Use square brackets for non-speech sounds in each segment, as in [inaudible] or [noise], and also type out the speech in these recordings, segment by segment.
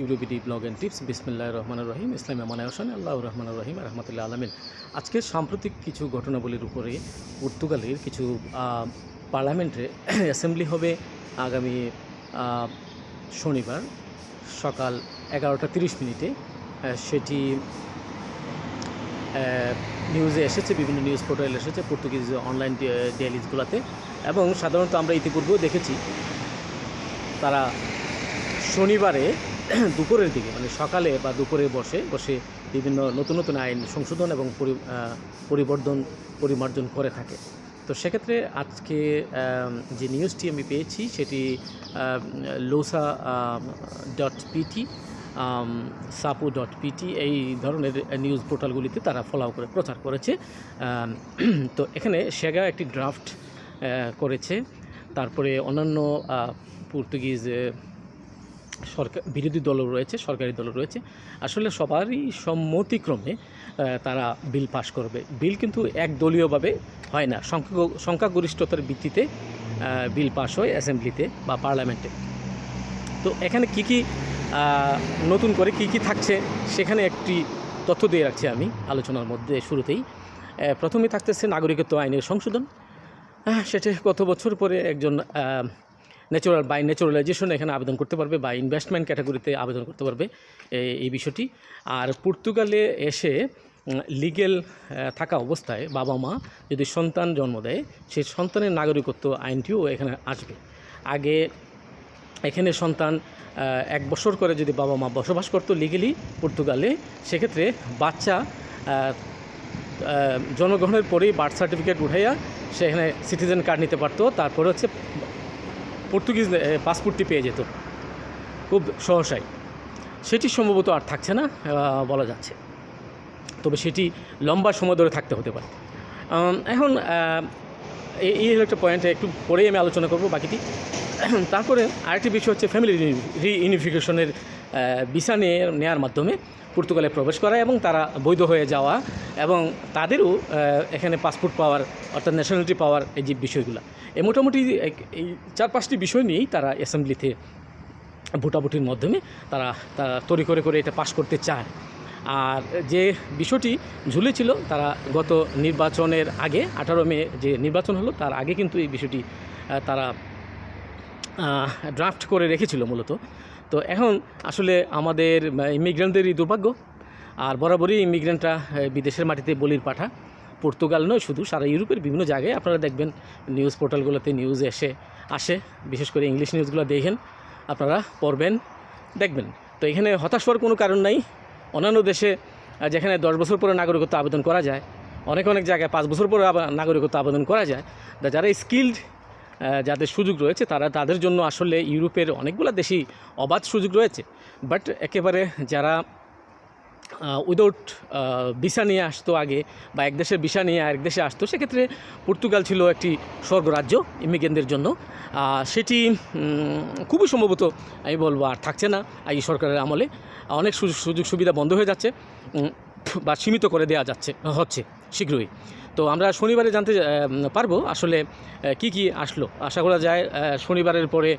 ইউরোবিডি blog and tips, বিসমিল্লাহ রহমান রহিম, ইসলামী মানায় হোসেন, আল্লাহ রহমান রহিম রহমতুল্লাহ আলমিন। আজকে সাম্প্রতিক কিছু ঘটনাবলীর উপরে পর্তুগালের কিছু পার্লামেন্টে অ্যাসেম্বলি হবে আগামী শনিবার সকাল এগারোটা তিরিশ মিনিটে। সেটি নিউজে এসেছে, বিভিন্ন নিউজ পোর্টালে এসেছে, পর্তুগিজ অনলাইন ডেলিজগুলোতে এবং সাধারণত আমরা ইতিপূর্বেও দেখেছি, তারা শনিবারে [clears throat] দুপুরের দিকে মানে সকালে বা দুপুরে বসে বসে বিভিন্ন নতুন নতুন আইন সংশোধন এবং পরি- পরিবর্তন, পরিমার্জন করে থাকে। তো সেক্ষেত্রে আজকে যে নিউজটি আমি পেয়েছি সেটি লোসা ডট পিটি সাপু ডট পিটি এই ধরনের নিউজ পোর্টালগুলিতে তারা ফলো করে, প্রচার করেছে। [clears throat] তো এখানে সেগা একটি ড্রাফট করেছে। তারপরে অন্যান্য পর্তুগিজ সরকার বিরোধী দলও রয়েছে সরকারি দলও রয়েছে। আসলে সবারই সম্মতিক্রমে তারা বিল পাশ করবে। বিল কিন্তু একদলীয়ভাবে হয় না। সংখ্যা সংখ্যাগরিষ্ঠতার ভিত্তিতে বিল পাশ হয় অ্যাসেম্বলিতে বা পার্লামেন্টে। তো এখানে কি কি নতুন করে কি কি থাকছে সেখানে একটি তথ্য দিয়ে রাখছি আমি আলোচনার মধ্যে শুরুতেই। আহ, প্রথমেই থাকতেছে নাগরিকত্ব আইনের সংশোধন। সেটা কত বছর পরে একজন ন্যাচুরাল বাই ন্যাচুরালাইজেশন এখানে আবেদন করতে পারবে বা ইনভেস্টমেন্ট ক্যাটাগরিতে আবেদন করতে পারবে এই- বিষয়টি। আর পর্তুগালে এসে লিগেল থাকা অবস্থায় বাবা মা যদি সন্তান জন্ম দেয় সেই সন্তানের নাগরিকত্ব আইনটিও এখানে আসবে। আগে এখানে সন্তান এক বছর করে যদি বাবা মা বসবাস করতো লিগেলি পর্তুগালে, সেক্ষেত্রে বাচ্চা জন্মগ্রহণের পরেই বার্থ সার্টিফিকেট উঠাইয়া সেখানে সিটিজেন কার্ড নিতে পারতো। তারপরে হচ্ছে পর্তুগিজ পাসপোর্টটি পেয়ে যেত। খুব সহসাই। সেটি সম্ভবত আর থাকছে না বলা যাচ্ছে। তবে সেটি লম্বা সময় ধরে থাকতে হতে পারে। এখন এই হলো একটা পয়েন্টে একটু পরেই আমি আলোচনা করব বাকিটি। তারপরে আরেকটি বিষয় হচ্ছে ফ্যামিলি রিইউনিফিকেশনের ভিসা নিয়ে নেওয়ার মাধ্যমে। পর্তুগালে প্রবেশ করা এবং তারা বৈধ হয়ে যাওয়া এবং তাদেরও এখানে পাসপোর্ট পাওয়ার অর্থাৎ ন্যাশনালিটি পাওয়ার এই যে বিষয়গুলো। এই মোটামুটি এই চার পাঁচটি বিষয় নিয়েই তারা অ্যাসেম্বলিতে ভোটাভুটির মাধ্যমে তারা তারা তৈরি করে করে এটা পাশ করতে চায়। আর যে বিষয়টি ঝুলেছিল, তারা গত নির্বাচনের আগে, আঠারো মে যে নির্বাচন হলো, তার আগে কিন্তু এই বিষয়টি তারা ড্রাফট করে রেখেছিল মূলত। তো এখন আসলে আমাদের ইমিগ্রেন্টদেরই দুর্ভাগ্য। আর বরাবরই ইমিগ্রেন্টরা বিদেশের মাটিতে বলির পাঠা। পর্তুগাল নয় শুধু, সারা ইউরোপের বিভিন্ন জায়গায় আপনারা দেখবেন নিউজ পোর্টালগুলোতে নিউজ এসে আসে। বিশেষ করে ইংলিশ নিউজগুলো দেখেন, আপনারা পড়বেন, দেখবেন। তো এখানে হতাশ হওয়ার কোনো কারণ নাই। অন্যান্য দেশে যেখানে দশ বছর পরে নাগরিকত্ব আবেদন করা যায়, অনেক অনেক জায়গায় পাঁচ বছর পরে নাগরিকত্ব আবেদন করা যায়। যারা স্কিল্ড যাদের সুযোগ রয়েছে, তারা তাদের জন্য আসলে ইউরোপের অনেকগুলো দেশই অবাধ সুযোগ রয়েছে। বাট একেবারে যারা উইদাউট ভিসা নিয়ে আসতো আগে বা এক দেশের ভিসা নিয়ে আরেক দেশে আসতো, সেক্ষেত্রে পর্তুগাল ছিল একটি স্বর্গরাজ্য ইমিগ্রেন্টদের জন্য। সেটি খুবই সম্ভবত, আমি বলব, আর থাকছে না এই সরকারের আমলে। অনেক সুযোগ সুবিধা বন্ধ হয়ে যাচ্ছে বা সীমিত করে দেওয়া যাচ্ছে, হচ্ছে, শীঘ্রই। তো আমরা শনিবারে জানতে পারব আসলে কি কি আসলো। আশা করা যায় শনিবারের পরে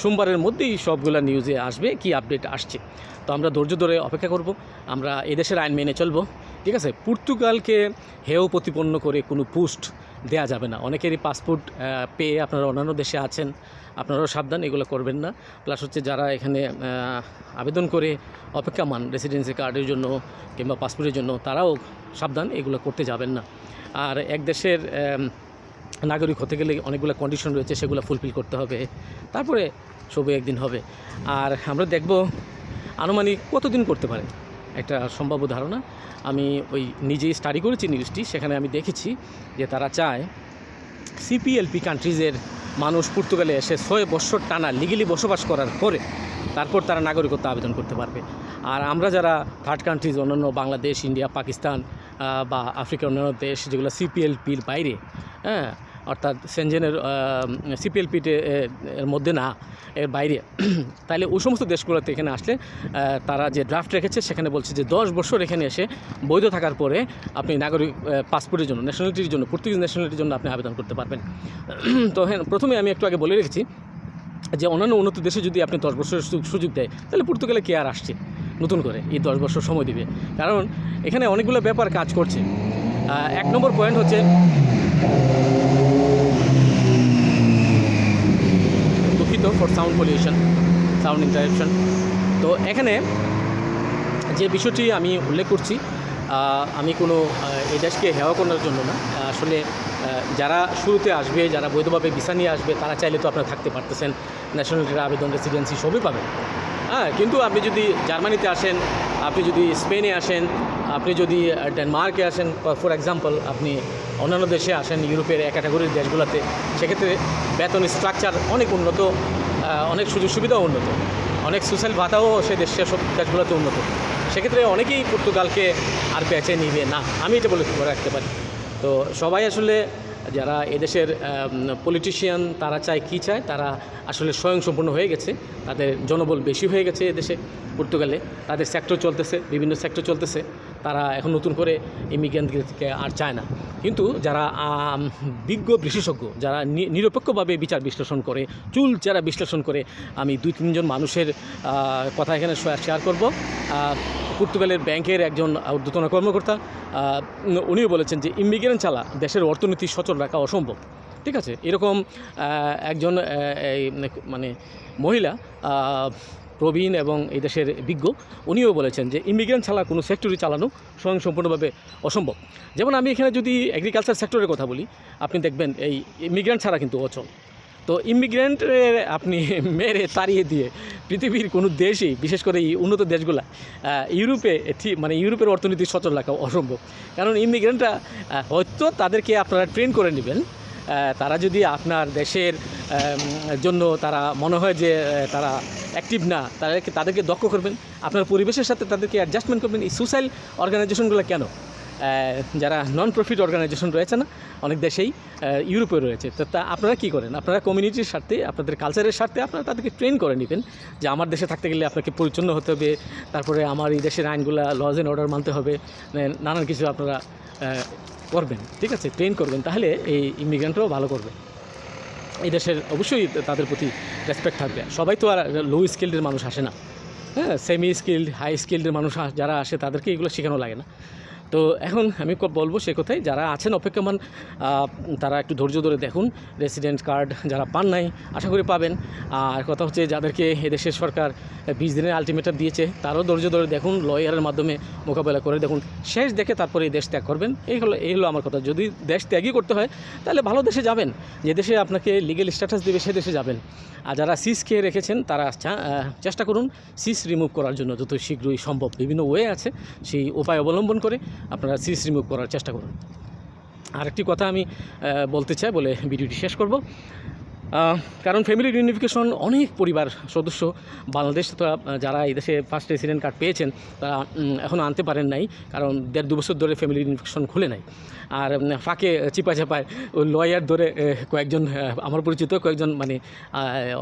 সোমবারের মধ্যেই সবগুলা নিউজে আসবে, কি আপডেট আসছে। তো আমরা ধৈর্য ধরে অপেক্ষা করব, আমরা এদেশের আইন মেনে চলবো, ঠিক আছে? পর্তুগালকে হেয় প্রতিপন্ন করে কোনো পোস্ট দেয়া যাবে না। অনেকেরই পাসপোর্ট পেয়ে আপনারা অন্যান্য দেশে আছেন, আপনারাও সাবধান, এগুলো করবেন না। প্লাস হচ্ছে যারা এখানে আবেদন করে অপেক্ষামান রেসিডেন্সি কার্ডের জন্য কিংবা পাসপোর্টের জন্য, তারাও সাবধান, এগুলো করতে যাবেন না। আর এক দেশের নাগরিক হতে গেলে অনেকগুলো কন্ডিশন রয়েছে, সেগুলো ফুলফিল করতে হবে। তারপরে সবই একদিন হবে। আর আমরা দেখব আনুমানিক কতদিন করতে পারে। একটা সম্ভাব্য ধারণা। আমি ওই নিজেই স্টাডি করেছি নিউজটি সেখানে আমি দেখেছি যে তারা চায় সিপিএলপি কান্ট্রিজের মানুষ পর্তুগালে এসে ছয় বছর টানা লিগেলি বসবাস করার পরে তারপর তারা নাগরিকত্ব আবেদন করতে পারবে। আর আমরা যারা থার্ড কান্ট্রিজ অন্যান্য বাংলাদেশ, ইন্ডিয়া, পাকিস্তান বা আফ্রিকার অন্যান্য দেশ, যেগুলো সিপিএলপির বাইরে হ্যাঁ অর্থাৎ সেনজেনের সিপিএলপিতে এর মধ্যে না এর বাইরে। [clears throat] তাহলে ওই সমস্ত দেশগুলোতে এখানে আসলে তারা যে ড্রাফট রেখেছে, সেখানে বলছে যে দশ বছর এখানে এসে বৈধ থাকার পরে আপনি নাগরিক পাসপোর্টের জন্য ন্যাশনালিটির জন্য পর্তুগিজ ন্যাশনালিটির জন্য আপনি আবেদন করতে পারবেন। [clears throat] তো হ্যাঁ প্রথমে আমি একটু আগে বলে রেখেছি যে অন্যান্য উন্নত দেশে যদি আপনি দশ বছরের সুযোগ দেয়, তাহলে পর্তুগালে কে আর আসছে নতুন করে এই দশ বছর সময় দিবে? কারণ এখানে অনেকগুলো ব্যাপার কাজ করছে। এক নম্বর পয়েন্ট হচ্ছে for sound pollution sound interruption তো এখানে যে বিষয়টি আমি উল্লেখ করছি আমি কোনো এই দেশকে হেওয়া করার জন্য না। আসলে যারা শুরুতে আসবে, যারা বৈধভাবে ভিসা নিয়ে আসবে, তারা চাইলে তো আপনারা থাকতে পারতেছেন। ন্যাশনালিটির আবেদন রেসিডেন্সি সবই পাবেন। হ্যাঁ কিন্তু আপনি যদি জার্মানিতে আসেন, আপনি যদি স্পেনে আসেন, আপনি যদি ডেনমার্কে আসেন ফর এক্সাম্পল আপনি অন্যান্য দেশে আসেন, ইউরোপের এক ক্যাটাগরির দেশগুলোতে, সেক্ষেত্রে বেতন স্ট্রাকচার অনেক উন্নত। অনেক সুযোগ সুবিধাও উন্নত। অনেক সোশ্যাল ভাতাও সে দেশ সব দেশগুলোতে উন্নত। সেক্ষেত্রে অনেকেই পর্তুগালকে আর বেছে নিবে না। আমি এটা বলে রাখতে পারি। তো সবাই আসলে যারা এদেশের পলিটিশিয়ান তারা চায় কী চায়? তারা আসলে স্বয়ংসম্পূর্ণ হয়ে গেছে। তাদের জনবল বেশি হয়ে গেছে এদেশে, পর্তুগালে। তাদের সেক্টর চলতেছে, বিভিন্ন সেক্টর চলতেছে। তারা এখন নতুন করে ইমিগ্রেন্টকে আর চায় না। কিন্তু যারা বিজ্ঞ বিশেষজ্ঞ, যারা নিরপেক্ষভাবে বিচার বিশ্লেষণ করে, চুল যারা বিশ্লেষণ করে, আমি দুই তিনজন মানুষের কথা এখানে শেয়ার করব। পর্তুগালের ব্যাংকের একজন ঊর্ধ্বতন কর্মকর্তা উনিও বলেছেন যে ইমিগ্রেন্ট ছাড়া দেশের অর্থনীতি সচল রাখা অসম্ভব। ঠিক আছে? এরকম একজন মানে মহিলা প্রবীণ এবং এই দেশের বিজ্ঞ, উনিও বলেছেন যে ইমিগ্রেন্ট ছাড়া কোনো সেক্টরই চালানো স্বয়ংসম্পূর্ণভাবে অসম্ভব। যেমন আমি এখানে যদি এগ্রিকালচার সেক্টরের কথা বলি, আপনি দেখবেন এই ইমিগ্রেন্ট ছাড়া কিন্তু অচল। তো ইমিগ্রেন্টের আপনি [laughs] মেরে তাড়িয়ে দিয়ে পৃথিবীর কোনো দেশই, বিশেষ করে এই উন্নত দেশগুলো ইউরোপে মানে ইউরোপের অর্থনীতি সচল রাখা অসম্ভব। কারণ ইমিগ্রেন্টরা হয়তো তাদেরকে আপনারা ট্রেন করে নেবেন তারা যদি আপনার দেশের জন্য তারা মনে হয় যে তারা অ্যাক্টিভ না, তাদেরকে তাদেরকে দক্ষ করবেন। আপনার পরিবেশের সাথে তাদেরকে অ্যাডজাস্টমেন্ট করবেন। এই সোশ্যাল অর্গানাইজেশনগুলো কেন? যারা নন প্রফিট অর্গানাইজেশন রয়েছে না, অনেক দেশেই ইউরোপে রয়েছে। তো তা আপনারা কী করেন? আপনারা কমিউনিটির স্বার্থে, আপনাদের কালচারের স্বার্থে আপনারা তাদেরকে ট্রেন করে নেবেন যে, আমার দেশে থাকতে গেলে আপনাকে পরিচ্ছন্ন হতে হবে। তারপরে আমার এই দেশের আইনগুলো লজ অ্যান্ড অর্ডার মানতে হবে। মানে নানান কিছু আপনারা করবেন, ঠিক আছে? ট্রেন করবেন, তাহলে এই ইমিগ্রেন্টরাও ভালো করবে। এই দেশের অবশ্যই তাদের প্রতি রেসপেক্ট থাকবে। সবাই তো আর লো স্কিল্ডের মানুষ আসে না। হ্যাঁ সেমি স্কিল্ড হাই স্কিল্ডের মানুষ যারা আসে, তাদেরকে এগুলো শেখানো লাগে না। তো এখন আমি বলব সে কথাই, যারা আছেন অপেক্ষমান তারা একটু ধৈর্য ধরে দেখুন রেসিডেন্ট কার্ড যারা পান নাই, আশা করি পাবেন। আর কথা হচ্ছে যাদেরকে এদেশের সরকার বিশ দিনের আলটিমেটাম দিয়েছে, তারও ধৈর্য ধরে দেখুন, লয়ারের মাধ্যমে মোকাবেলা করে দেখুন, শেষ দেখে তারপরে এই দেশ ত্যাগ করবেন। এই হলো এই হলো আমার কথা। যদি দেশ ত্যাগই করতে হয়, তাহলে ভালো দেশে যাবেন। যে দেশে আপনাকে লিগেল স্ট্যাটাস দেবে, সে দেশে যাবেন। আর যারা সিস খেয়ে রেখেছেন, তারা চা- চেষ্টা করুন সিস রিমুভ করার জন্য যত শীঘ্রই সম্ভব। বিভিন্ন ওয়ে আছে, সেই উপায় অবলম্বন করে আপনারা সিস রিমুভ করার চেষ্টা করুন। আরেকটি কথা আমি বলতে চাই বলে ভিডিওটি শেষ করব। কারণ ফ্যামিলি ইউনিফিকেশন অনেক পরিবার সদস্য বাংলাদেশ যারা এই দেশে ফার্স্ট রেসিডেন্ট কার্ড পেয়েছেন, তারা এখনও আনতে পারেন নাই, কারণ দেড় দু বছর ধরে ফ্যামিলি ইউনিফিকেশন খুলে নাই। আর ফাঁকে চিপা চাপায় লয়ার ধরে কয়েকজন আমার পরিচিত কয়েকজন মানে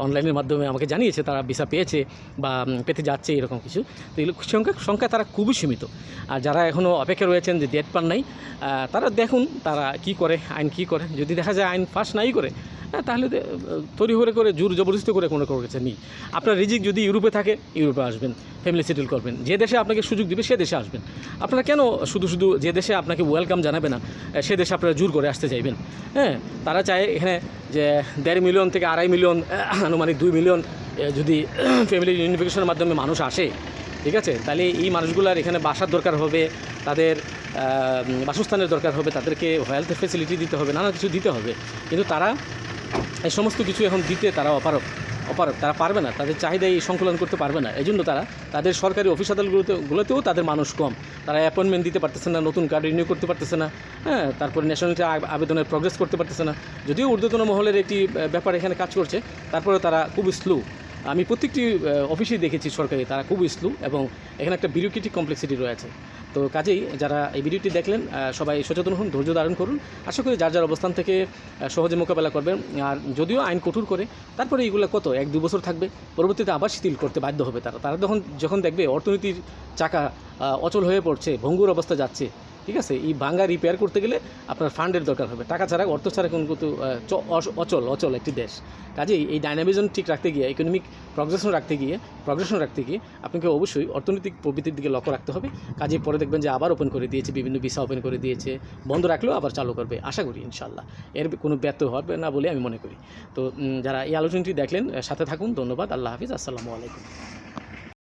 অনলাইনের মাধ্যমে আমাকে জানিয়েছে তারা ভিসা পেয়েছে বা পেতে যাচ্ছে, এরকম কিছু। তো এগুলো সংখ্যা সংখ্যা তারা খুবই সীমিত। আর যারা এখনও অপেক্ষা রয়েছেন যে ডেট পান নাই তারা দেখুন, তারা কি করে, আইন কি করে। যদি দেখা যায় আইন ফার্স্ট নাই করে হ্যাঁ, তাহলে তৈরি করে করে জোর জবরদস্তি করে কোনো কাছে নেই। আপনার রিজিক যদি ইউরোপে থাকে ইউরোপে আসবেন ফ্যামিলি সেটেল করবেন। যে দেশে আপনাকে সুযোগ দিবে সে দেশে আসবেন। আপনারা কেন শুধু শুধু যে দেশে আপনাকে ওয়েলকাম জানাবে না সে দেশে আপনারা জোর করে আসতে চাইবেন? হ্যাঁ তারা চায় এখানে যে দেড় মিলিয়ন থেকে আড়াই মিলিয়ন আনুমানিক দুই মিলিয়ন যদি [clears throat] ফ্যামিলি ইউনিফিকেশনের মাধ্যমে মানুষ আসে ঠিক আছে? তাহলে এই মানুষগুলার এখানে বাসার দরকার হবে তাদের বাসস্থানের দরকার হবে তাদেরকে হেলথ ফেসিলিটি দিতে হবে নানা কিছু দিতে হবে। কিন্তু তারা এই সমস্ত কিছু এখন দিতে তারা অপারক অপারক তারা পারবে না, তাদের চাহিদা এই সংকলন করতে পারবে না। এই জন্য তারা তাদের সরকারি অফিস আদালতগুলোতে গুলোতেও তাদের মানুষ কম। তারা অ্যাপয়েন্টমেন্ট দিতে পারতেছে না, নতুন কার্ড রিনিউ করতে পারতেছে না হ্যাঁ? তারপরে ন্যাশনালিটি আবেদনের প্রগ্রেস করতে পারতেছে না। যদিও ঊর্ধ্বতন মহলের একটি ব্যাপার এখানে কাজ করছে তারপরে তারা খুব স্লো আমি প্রত্যেকটি অফিসেই দেখেছি সরকারি, তারা খুব স্লো এবং এখানে একটা বিউরোক্রেটিক কমপ্লেক্সিটি রয়েছে। তো কাজেই যারা এই ভিডিওটি দেখলেন সবাই সচেতন হন, ধৈর্য ধারণ করুন। আশা করি যার যার অবস্থান থেকে সহজে মোকাবেলা করবেন। আর যদিও আইন কঠোর করে, তারপরে এইগুলো কত, এক দু বছর থাকবে, পরবর্তীতে আবার শিথিল করতে বাধ্য হবে তারা। তারা যখন যখন দেখবে অর্থনীতির চাকা অচল হয়ে পড়ছে, ভঙ্গুর অবস্থা যাচ্ছে ঠিক আছে? এই ভাঙ্গা রিপেয়ার করতে গেলে আপনার ফান্ডের দরকার হবে। টাকা ছাড়া, অর্থ ছাড়া কোনো কিন্তু অচল অচল একটি দেশ। কাজেই এই ডাইনামিজম ঠিক রাখতে গিয়ে ইকোনমিক প্রগ্রেশন রাখতে গিয়ে প্রগ্রেশন রাখতে গিয়ে আপনাকে অবশ্যই অর্থনৈতিক প্রবৃত্তির দিকে লক্ষ্য রাখতে হবে। কাজেই পরে দেখবেন যে আবার ওপেন করে দিয়েছে, বিভিন্ন ভিসা ওপেন করে দিয়েছে। বন্ধ রাখলেও আবার চালু করবে। আশা করি ইনশাল্লাহ এর কোনো ব্যর্থ হবে না বলে আমি মনে করি। তো যারা এই আলোচনাটি দেখলেন, সাথে থাকুন। ধন্যবাদ। আল্লাহ হাফিজ। আসসালামু আলাইকুম।